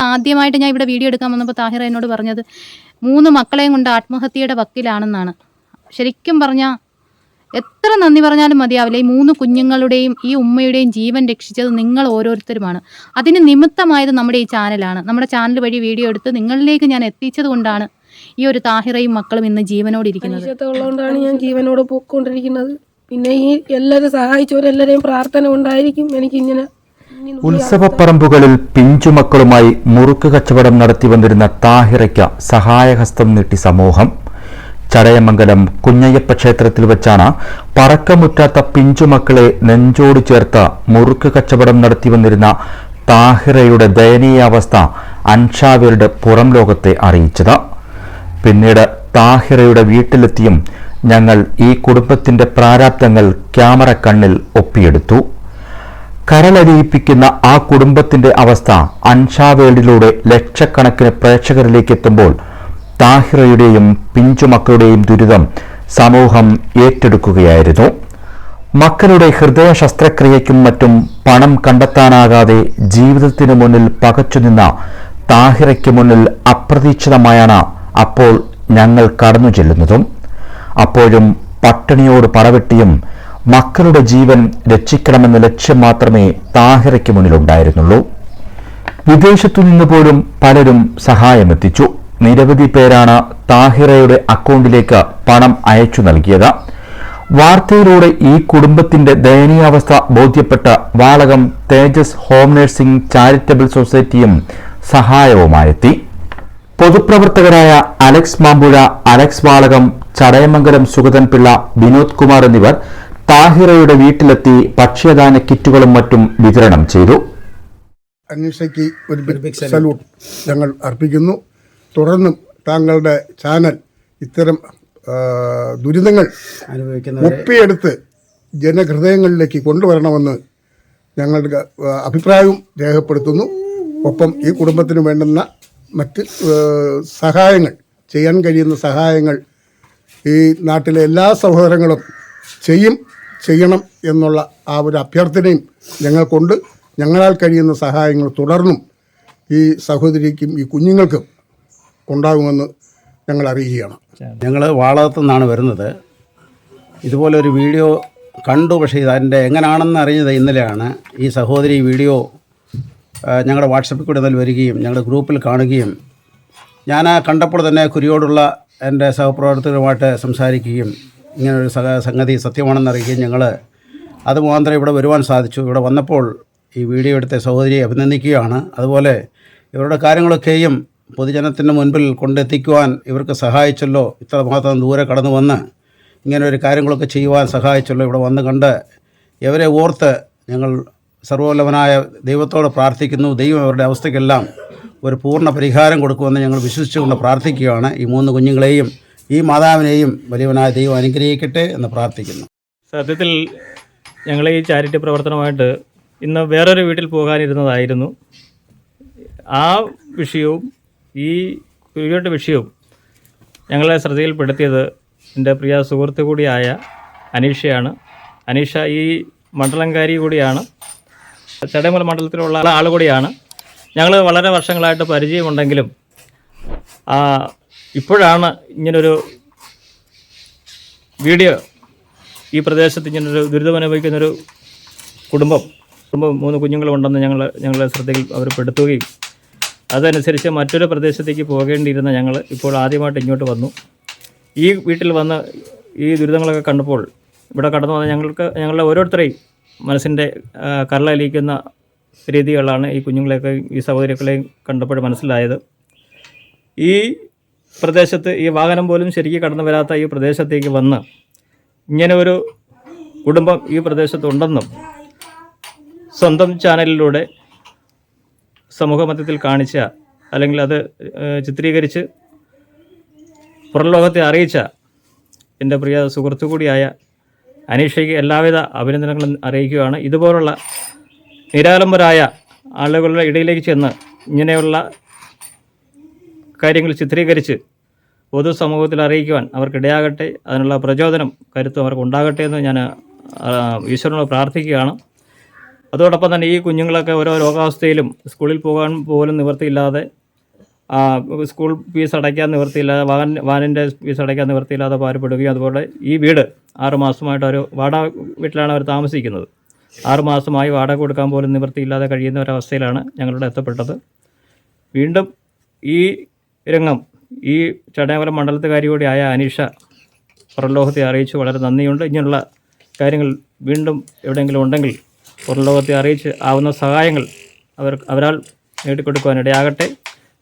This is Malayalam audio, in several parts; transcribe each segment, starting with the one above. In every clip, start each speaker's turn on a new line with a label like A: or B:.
A: ആദ്യമായിട്ട് ഞാൻ ഇവിടെ വീഡിയോ എടുക്കാൻ വന്നപ്പോൾ താഹിറ എന്നോട് പറഞ്ഞത് മൂന്ന് മക്കളെയും കൊണ്ട് ആത്മഹത്യയുടെ വക്കിലാണെന്നാണ്. ശരിക്കും പറഞ്ഞാൽ എത്ര നന്ദി പറഞ്ഞാലും മതിയാവില്ല. ഈ മൂന്ന് കുഞ്ഞുങ്ങളുടെയും ഈ ഉമ്മയുടെയും ജീവൻ രക്ഷിച്ചത് നിങ്ങൾ ഓരോരുത്തരുമാണ്. അതിന് നിമിത്തമായത് നമ്മുടെ ഈ ചാനലാണ്. നമ്മുടെ ചാനൽ വഴി വീഡിയോ എടുത്ത് നിങ്ങളിലേക്ക് ഞാൻ എത്തിച്ചത് കൊണ്ടാണ് ഈ ഒരു താഹിറയും മക്കളും ഇന്ന് ജീവനോട് ഇരിക്കുന്നത്.
B: ഞാൻ ജീവനോട് പോയിക്കൊണ്ടിരിക്കുന്നത്. പിന്നെ ഈ എല്ലാവരും സഹായിച്ചവരെല്ലാവരെയും പ്രാർത്ഥന ഉണ്ടായിരിക്കും എനിക്ക് ഇങ്ങനെ
C: ഉത്സവപ്പറമ്പുകളിൽ പിഞ്ചുമക്കളുമായി മുറുക്ക് കച്ചവടം നടത്തി വന്നിരുന്ന താഹിറയ്ക്ക് സഹായഹസ്തം നീട്ടി സമൂഹം. ചടയമംഗലം കുഞ്ഞയ്യപ്പ ക്ഷേത്രത്തിൽ വെച്ചാണ് പറക്കമുറ്റാത്ത പിഞ്ചുമക്കളെ നെഞ്ചോട് ചേർത്ത് മുറുക്ക് കച്ചവടം നടത്തി വന്നിരുന്ന താഹിറയുടെ ദയനീയാവസ്ഥ അൻഷാവരുടെ പുറം ലോകത്തെ അറിയിച്ചത്. പിന്നീട് താഹിറയുടെ വീട്ടിലെത്തിയും ഞങ്ങൾ ഈ കുടുംബത്തിന്റെ പ്രാരാബ്ദങ്ങൾ ക്യാമറ കണ്ണിൽ ഒപ്പിയെടുത്തു. കരളരിയിപ്പിക്കുന്ന ആ കുടുംബത്തിന്റെ അവസ്ഥ അൻഷാവേൾഡിലൂടെ ലക്ഷക്കണക്കിന് പ്രേക്ഷകരിലേക്ക് എത്തുമ്പോൾ താഹിറയുടെയും പിഞ്ചുമക്കളുടെയും ദുരിതം സമൂഹം ഏറ്റെടുക്കുകയായിരുന്നു. മക്കളുടെ ഹൃദയ ശസ്ത്രക്രിയയ്ക്കും മറ്റും പണം കണ്ടെത്താനാകാതെ ജീവിതത്തിനു മുന്നിൽ പകച്ചുനിന്ന താഹിറയ്ക്ക് മുന്നിൽ അപ്രതീക്ഷിതമായാണ് അപ്പോൾ ഞങ്ങൾ കടന്നു ചെല്ലുന്നതും അപ്പോഴും പട്ടിണിയോട് പറവെട്ടിയും മക്കളുടെ ജീവൻ രക്ഷിക്കണമെന്ന ലക്ഷ്യം മാത്രമേ താഹിറയ്ക്ക് മുന്നിലുണ്ടായിരുന്നുള്ളൂ. വിദേശത്തു നിന്ന് പോലും പലരും സഹായമെത്തിച്ചു. നിരവധി പേരാണ് താഹിറയുടെ അക്കൗണ്ടിലേക്ക് പണം അയച്ചു നൽകിയത്. വാർത്തയിലൂടെ ഈ കുടുംബത്തിന്റെ ദയനീയാവസ്ഥ ബോധ്യപ്പെട്ട Valakom Thejas home nursing charitable സൊസൈറ്റിയും സഹായവുമായെത്തി. പൊതുപ്രവർത്തകരായ അലക്സ് മാമ്പുഴ അലക്സ് വാളകം ചടയമംഗലം സുഗതൻ പിള്ള വിനോദ് കുമാർ എന്നിവർ താഹിറയുടെ വീട്ടിലെത്തി ഭക്ഷ്യദാന കിറ്റുകളും മറ്റും വിതരണം ചെയ്തു.
D: അന്വേഷയ്ക്ക് ഒരു ബിഗ് സല്യൂട്ട് ഞങ്ങൾ അർപ്പിക്കുന്നു. തുടർന്നും താങ്കളുടെ ചാനൽ ഇത്തരം ദുരിതങ്ങൾ ഒപ്പിയെടുത്ത് ജനഹൃദയങ്ങളിലേക്ക് കൊണ്ടുവരണമെന്ന് ഞങ്ങളുടെ അഭിപ്രായവും രേഖപ്പെടുത്തുന്നു. ഒപ്പം ഈ കുടുംബത്തിന് വേണ്ടുന്ന മറ്റ് സഹായങ്ങൾ ചെയ്യാൻ കഴിയുന്ന സഹായങ്ങൾ ഈ നാട്ടിലെ എല്ലാ സഹോദരങ്ങളും ചെയ്യും. ചെയ്യണം എന്നുള്ള ആ ഒരു അഭ്യർത്ഥനയും ഞങ്ങൾക്കുണ്ട്. ഞങ്ങളാൽ കഴിയുന്ന സഹായങ്ങൾ തുടർന്നും ഈ സഹോദരിക്കും ഈ കുഞ്ഞുങ്ങൾക്കും ഉണ്ടാകുമെന്ന് ഞങ്ങൾ അറിയുകയാണ്.
E: ഞങ്ങൾ വാളകത്തു നിന്നാണ് വരുന്നത്. ഇതുപോലെ ഒരു വീഡിയോ കണ്ടു. പക്ഷേ ഇത് അതിന്റെ എങ്ങനെയാണെന്ന് അറിഞ്ഞത് ഇന്നലെയാണ്. ഈ സഹോദരി വീഡിയോ ഞങ്ങളുടെ വാട്സപ്പിൽ കൂടെ ഇന്നലെ വരികയും ഞങ്ങളുടെ ഗ്രൂപ്പിൽ കാണുകയും ഞാൻ ആ കണ്ടപ്പോൾ തന്നെ കുരിയോടുള്ള എന്റെ സഹപ്രവർത്തകരുമായിട്ട് സംസാരിക്കുകയും ഇങ്ങനൊരു സംഗതി സത്യമാണെന്ന് അറിയുകയും ഞങ്ങൾ അത് മുഖാന്തരം ഇവിടെ വരുവാൻ സാധിച്ചു. ഇവിടെ വന്നപ്പോൾ ഈ വീഡിയോ എടുത്ത സഹോദരിയെ അഭിനന്ദിക്കുകയാണ്. അതുപോലെ ഇവരുടെ കാര്യങ്ങളൊക്കെയും പൊതുജനത്തിന്റെ മുൻപിൽ കൊണ്ടെത്തിക്കുവാൻ ഇവർക്ക് സഹായിച്ചല്ലോ. ഇത്ര മാത്രം ദൂരെ കടന്നു വന്ന് ഇങ്ങനെ ഒരു കാര്യങ്ങളൊക്കെ ചെയ്യുവാൻ സഹായിച്ചല്ലോ ഇവിടെ വന്ന് കണ്ട് ഇവരെ ഓർത്ത് ഞങ്ങൾ സർവോല്ലഭനായ ദൈവത്തോട് പ്രാർത്ഥിക്കുന്നു. ദൈവം അവരുടെ അവസ്ഥയ്ക്കെല്ലാം ഒരു പൂർണ പരിഹാരം കൊടുക്കുമെന്ന് ഞങ്ങൾ വിശ്വസിച്ചുകൊണ്ട് പ്രാർത്ഥിക്കുകയാണ്. ഈ മൂന്ന് കുഞ്ഞുങ്ങളെയും ഈ മാതാവിനെയും വലിയവനായ ദൈവം അനുഗ്രഹിക്കട്ടെ എന്ന് പ്രാർത്ഥിക്കുന്നു.
F: സത്യത്തിൽ ഞങ്ങൾ ഈ ചാരിറ്റി പ്രവർത്തനമായിട്ട് ഇന്ന് വേറൊരു വീട്ടിൽ പോകാനിരുന്നതായിരുന്നു. ആ വിഷയവും ഈ കുരുവിയുടെ വിഷയവും ഞങ്ങളെ ശ്രദ്ധയിൽപ്പെടുത്തിയത് എന്റെ പ്രിയ സുഹൃത്തു കൂടിയായ അനീഷയാണ്. അനീഷ ഈ മണ്ഡലംകാരി കൂടിയാണ്. ചടയമല മണ്ഡലത്തിലുള്ള ആൾ കൂടിയാണ്. ഞങ്ങൾ വളരെ വർഷങ്ങളായിട്ട് പരിചയമുണ്ടെങ്കിലും ഇപ്പോഴാണ് ഇങ്ങനൊരു വീഡിയോ ഈ പ്രദേശത്ത് ഇങ്ങനൊരു ദുരിതമനുഭവിക്കുന്നൊരു കുടുംബം കുടുംബം മൂന്ന് കുഞ്ഞുങ്ങളുണ്ടെന്ന് ഞങ്ങൾ ഞങ്ങളുടെ ശ്രദ്ധയിൽ അവർ പെടുത്തുകയും അതനുസരിച്ച് മറ്റൊരു പ്രദേശത്തേക്ക് പോകേണ്ടിയിരുന്ന ഞങ്ങൾ ഇപ്പോൾ ആദ്യമായിട്ട് ഇങ്ങോട്ട് വന്നു. ഈ വീട്ടിൽ വന്ന് ഈ ദുരിതങ്ങളൊക്കെ കണ്ടപ്പോൾ ഇവിടെ കടന്നു വന്ന ഞങ്ങൾക്ക് ഞങ്ങളുടെ ഓരോരുത്തരെയും മനസ്സിന്റെ കരളലിയിക്കുന്ന രീതികളാണ് ഈ കുഞ്ഞുങ്ങളെയൊക്കെ ഈ സഹോദരികളെയും കണ്ടപ്പോൾ മനസ്സിലായത്. ഈ പ്രദേശത്ത് ഈ വാഹനം പോലും ശരിക്കും കടന്നു വരാത്ത ഈ പ്രദേശത്തേക്ക് വന്ന് ഇങ്ങനെ ഒരു കുടുംബം ഈ പ്രദേശത്തുണ്ടെന്നും സ്വന്തം ചാനലിലൂടെ സമൂഹമധ്യത്തിൽ കാണിച്ച അല്ലെങ്കിൽ അത് ചിത്രീകരിച്ച് പുറലോകത്തെ അറിയിച്ച എന്റെ പ്രിയ സുഹൃത്തു കൂടിയായ അനീഷയ്ക്ക് എല്ലാവിധ അഭിനന്ദനങ്ങളും അറിയിക്കുകയാണ്. ഇതുപോലുള്ള നിരാലംബരായ ആളുകളുടെ ഇടയിലേക്ക് ചെന്ന് ഇങ്ങനെയുള്ള കാര്യങ്ങൾ ചിത്രീകരിച്ച് പൊതുസമൂഹത്തിൽ അറിയിക്കുവാൻ അവർക്കിടയാകട്ടെ. അതിനുള്ള പ്രചോദനം കരുത്തും അവർക്ക് ഉണ്ടാകട്ടെ എന്ന് ഞാൻ ഈശ്വരനോട് പ്രാർത്ഥിക്കുകയാണ്. അതോടൊപ്പം തന്നെ ഈ കുഞ്ഞുങ്ങളൊക്കെ ഓരോ രോഗാവസ്ഥയിലും സ്കൂളിൽ പോകാൻ പോലും നിവൃത്തിയില്ലാതെ സ്കൂൾ ഫീസ് അടയ്ക്കാൻ നിവൃത്തിയില്ലാതെ വാൻ വാനിന്റെ ഫീസ് അടയ്ക്കാൻ നിവൃത്തിയില്ലാതെ പാരപ്പെടുകയും അതുപോലെ ഈ വീട് ആറുമാസമായിട്ട് അവർ വാടക വീട്ടിലാണ് അവർ താമസിക്കുന്നത്. ആറുമാസമായി വാടക കൊടുക്കാൻ പോലും നിവൃത്തിയില്ലാതെ കഴിയുന്ന ഒരവസ്ഥയിലാണ് ഞങ്ങളുടെ എത്തപ്പെട്ടത്. വീണ്ടും ഈ രംഗം. ഈ ചടയമംഗലം മണ്ഡലത്തുകാരി കൂടിയായ അനീഷ പുറംലോകത്തെ അറിയിച്ചു വളരെ നന്ദിയുണ്ട്. ഇങ്ങനെയുള്ള കാര്യങ്ങൾ വീണ്ടും എവിടെയെങ്കിലും ഉണ്ടെങ്കിൽ പുറംലോകത്തെ അറിയിച്ച് ആവുന്ന സഹായങ്ങൾ അവർ അവരാൽ നേടിക്കൊടുക്കുവാനിടയാകട്ടെ.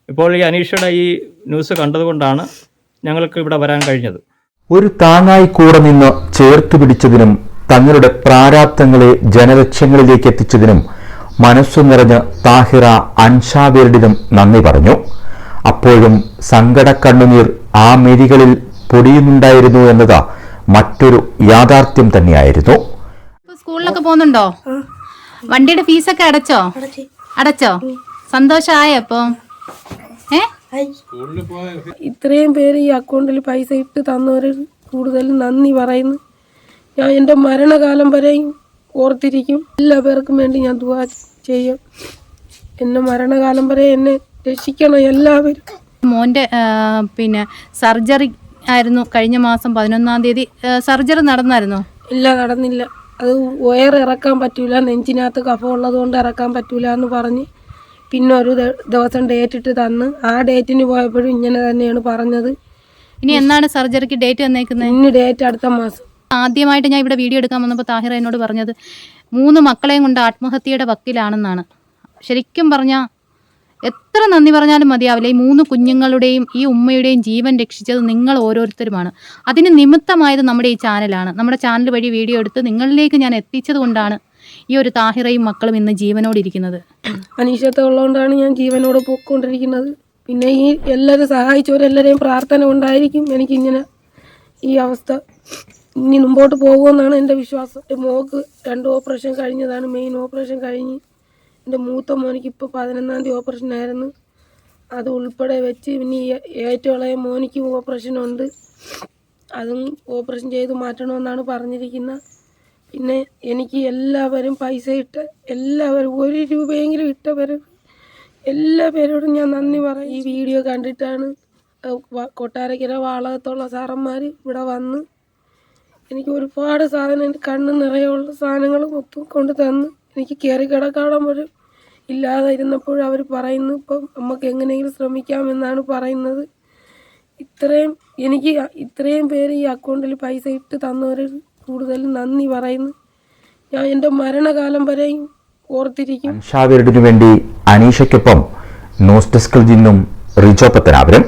F: ഇപ്പോൾ ഈ അനീഷയുടെ ഈ ന്യൂസ് കണ്ടതുകൊണ്ടാണ് ഞങ്ങൾക്ക് ഇവിടെ വരാൻ കഴിഞ്ഞത്.
C: ഒരു താങ്ങായി കൂടെ നിന്ന് ചേർത്തു പിടിച്ചതിനും തങ്ങളുടെ പ്രാരാബ്ദങ്ങളെ ജനലക്ഷ്യങ്ങളിലേക്ക് എത്തിച്ചതിനും മനസ്സു നിറഞ്ഞ് താഹിറ അൻഷാബേർഡിനും നന്ദി പറഞ്ഞു. അപ്പോഴും സങ്കടക്കണ്ണുനീർ ആ മിഴികളിൽ പൊടിയുന്നുണ്ടായിരുന്നു എന്നത് മറ്റൊരു യാഥാർത്ഥ്യം തന്നെയായിരുന്നു.
A: സ്കൂളിലൊക്കെ പോകുന്നുണ്ടോ? വണ്ടിയുടെ ഫീസൊക്കെ അടച്ചോ? അടച്ചോ. സന്തോഷായോ അപ്പൊ ഏ?
B: ഇത്രയും പേര് ഈ അക്കൗണ്ടിൽ പൈസ ഇട്ട് തന്നവർ കൂടുതൽ നന്ദി പറയുന്നു. ഞാൻ എന്റെ മരണകാലം വരെയും ഓർത്തിരിക്കും. എല്ലാ പേർക്കും വേണ്ടി ഞാൻ ദുവാ ചെയ്യും. എന്നെ മരണകാലം വരെ എന്നെ രക്ഷിക്കണം എല്ലാവരും.
A: മോന്റെ പിന്നെ സർജറി ആയിരുന്നു കഴിഞ്ഞ മാസം പതിനൊന്നാം തീയതി. സർജറി നടന്നായിരുന്നോ?
B: ഇല്ല നടന്നില്ല. അത് വയർ ഇറക്കാൻ പറ്റൂല നെഞ്ചിനകത്ത് കഫം കൊണ്ട് ഇറക്കാൻ പറ്റൂല എന്ന് പറഞ്ഞ് പിന്നെ ഒരു ദിവസം ഡേറ്റ് ഇട്ട് തന്ന്. ആ ഡേറ്റിന് പോയപ്പോഴും ഇങ്ങനെ തന്നെയാണ് പറഞ്ഞത്.
A: ഇനി എന്നാണ് സർജറിക്ക് ഡേറ്റ് തന്നേക്കുന്നത്
B: ഇനി ഡേറ്റ് അടുത്ത മാസം.
A: ആദ്യമായിട്ട് ഞാൻ ഇവിടെ വീഡിയോ എടുക്കാൻ വന്നപ്പോൾ താഹിറ എന്നോട് പറഞ്ഞത് മൂന്ന് മക്കളെയും കൊണ്ട് ആത്മഹത്യയുടെ വക്കിലാണെന്നാണ്. ശരിക്കും പറഞ്ഞാൽ എത്ര നന്ദി പറഞ്ഞാലും മതിയാവില്ല. ഈ മൂന്ന് കുഞ്ഞുങ്ങളുടെയും ഈ ഉമ്മയുടെയും ജീവൻ രക്ഷിച്ചത് നിങ്ങൾ ഓരോരുത്തരുമാണ്. അതിന് നിമിത്തമായത് നമ്മുടെ ഈ ചാനലാണ്. നമ്മുടെ ചാനൽ വഴി വീഡിയോ എടുത്ത് നിങ്ങളിലേക്ക് ഞാൻ എത്തിച്ചത് കൊണ്ടാണ് ഈ ഒരു താഹിറയും മക്കളും ഇന്ന് ജീവനോടിരിക്കുന്നത്
B: അനീഷത്തെ ഉള്ളതുകൊണ്ടാണ് ഞാൻ ജീവനോട് പോയിക്കൊണ്ടിരിക്കുന്നത്. പിന്നെ ഈ എല്ലാവരും സഹായിച്ചവരെല്ലാവരെയും പ്രാർത്ഥന കൊണ്ടായിരിക്കും എനിക്കിങ്ങനെ ഈ അവസ്ഥ ഇനി മുമ്പോട്ട് പോകുമെന്നാണ് എന്റെ വിശ്വാസം. മോക്ക് രണ്ട് ഓപ്പറേഷൻ കഴിഞ്ഞതാണ്. മെയിൻ ഓപ്പറേഷൻ കഴിഞ്ഞ് എന്റെ മൂത്ത മോനിക്ക് ഇപ്പോൾ പതിനൊന്നാം തീയതി ഓപ്പറേഷൻ ആയിരുന്നു. അത് ഉൾപ്പെടെ വെച്ച് ഇനി ഏറ്റവും മോനിക്ക് ഓപ്പറേഷൻ ഉണ്ട്. അതും ഓപ്പറേഷൻ ചെയ്ത് മാറ്റണമെന്നാണ് പറഞ്ഞിരിക്കുന്നത് പിന്നെ എനിക്ക് എല്ലാവരും പൈസ ഇട്ട് എല്ലാവരും ഒരു രൂപയെങ്കിലും ഇട്ടവരും എല്ലാ പേരോടും ഞാൻ നന്ദി പറയും. ഈ വീഡിയോ കണ്ടിട്ടാണ് കൊട്ടാരക്കര വാളകത്തുള്ള സാറന്മാർ ഇവിടെ വന്ന് എനിക്ക് ഒരുപാട് സാധനം കണ്ണ് നിറയുള്ള സാധനങ്ങൾ മൊത്തം കൊണ്ട് തന്ന്. എനിക്ക് കയറി കിടക്കാടാൻ പോലും ഇല്ലാതെ ഇരുന്നപ്പോൾ അവർ പറയുന്നു ഇപ്പം നമുക്ക് എങ്ങനെയെങ്കിലും ശ്രമിക്കാമെന്നാണ് പറയുന്നത്. ഇത്രയും എനിക്ക് ഇത്രയും പേര് ഈ അക്കൗണ്ടിൽ പൈസ ഇട്ട് തന്നവർ കൂടുതൽ നന്ദി പറയുന്നു. ഞാൻ എന്റെ മരണകാലം വരെയും ഓർത്തിരിക്കും.
C: വേണ്ടി അനീഷയ്ക്കൊപ്പം ന്യൂസ് ഡെസ്കിൽ നിന്നും റിജോ പത്തനാപുരം.